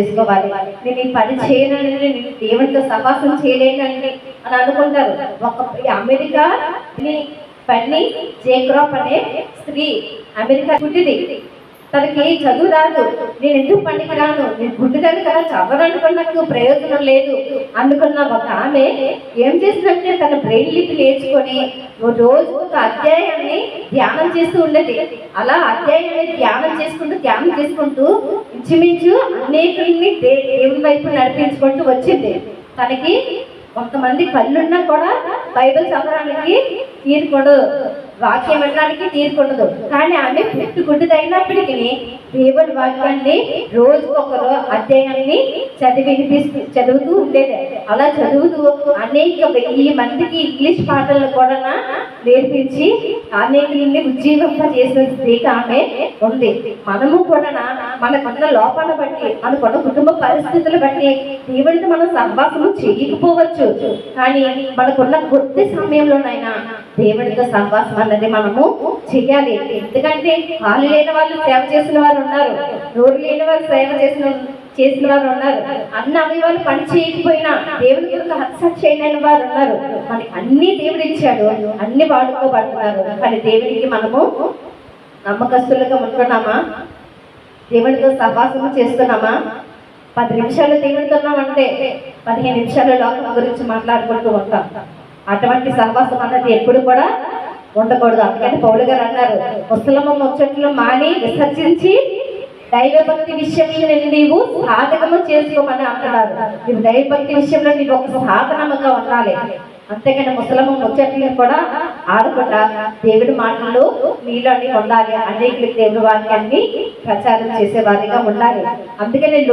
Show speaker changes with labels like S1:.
S1: చేసుకోవాలి. నేను ఈ పని చేయనని నేను దేవునితో సహవాసం చేయలేనండి అని అనుకుంటారు. ఒక ఈ అమెరికా ని పన్ని జేక్రాప్ అనే స్త్రీ అమెరికా పుట్టింది. తనకి చదువు రాదు. నేను ఎందుకు పనికిరాను నేను గుడ్డిదాన్ని కదా చదవడానికి నాకు ప్రయోజనం లేదు. అనుకున్న ఒక ఆమె ఏం చేసిందంటే తన బ్రెయిన్ లిపి నేర్చుకొని రోజు ఒక అధ్యాయాన్ని ధ్యానం చేస్తూ ఉండేది. అలా అధ్యాయాన్ని ధ్యానం చేసుకుంటూ ధ్యానం చేసుకుంటూ ఇంచుమించు అనేకుల్ని దేవుని వైపు నడిపించుకుంటూ వచ్చింది. తనకి కొంతమంది కళ్ళున్నా కూడా బైబిల్ చదవడానికి తీరుకోడు. వాక్యం వినడానికి తీరుకుండదు. కానీ ఆమె పుట్టి గుడ్డుదైనప్పటికీ దేవుని వాక్యాన్ని ఒకరు అధ్యాయాన్ని చదివి వినిపిస్తూ చదువుతూ ఉండేది. అలా చదువుతూ అనేక వెయ్యి మందికి ఇంగ్లీష్ పాటలను కూడా నేర్పించి అనేకుల్ని ఉజ్జీవింప చేసిన స్త్రీకి ఆమె ఉంది. మనము కూడా మనకున్న లోపాల బట్టి మనకున్న కుటుంబ పరిస్థితులు బట్టి దేవుడితో మనం సహవాసము చేయకపోవచ్చు. కానీ మనకున్న కొద్ది సమయంలోనైనా దేవుడితో సహవాసం అన్నది మనము చెయ్యాలి. ఎందుకంటే వాళ్ళు లేని వాళ్ళు సేవ చేసిన వారు ఉన్నారు. నోరు లేని వారు సేవ చేసిన చేసిన వారు ఉన్నారు. అన్ని అవయవాలు పని చేయకపోయినా దేవుడి యొక్క హత్స చేయలేని వారు ఉన్నారు. మనకి అన్ని దేవుడు ఇచ్చాడు. అన్ని వాడుకోబడుతున్నారు. కానీ దేవుడికి మనము నమ్మకస్తులుగా ఉంటున్నామా? దేవుడితో సహవాసము చేస్తున్నామా? పది నిమిషాలు దేవుడితో ఉన్నామంటే పదిహేను నిమిషాలు లోకం గురించి మాట్లాడుకుంటూ ఉంటాం. అటువంటి సహవాసం అన్నది ఎప్పుడు కూడా ఉండకూడదు. అందుకని పౌలు గారు అన్నారు ముసలమ్మ ముచ్చట్లు మాని విసర్జించి దైవభక్తి విషయంలో నేను నీవు సాధకము చేసుకోమని అంటున్నారు. నీవు దైవభక్తి విషయంలో నీకు ఒక సాధనముగా ఉండాలి. అంతేకాని ముసలమ్మ ముచ్చట్లు కూడా ఆడకుండా దేవుడి మాటలు అన్ని ఉండాలి. అనేక దేవుడి వాక్యాన్ని ప్రచారం చేసే వారిగా ఉండాలి. అందుకే నేను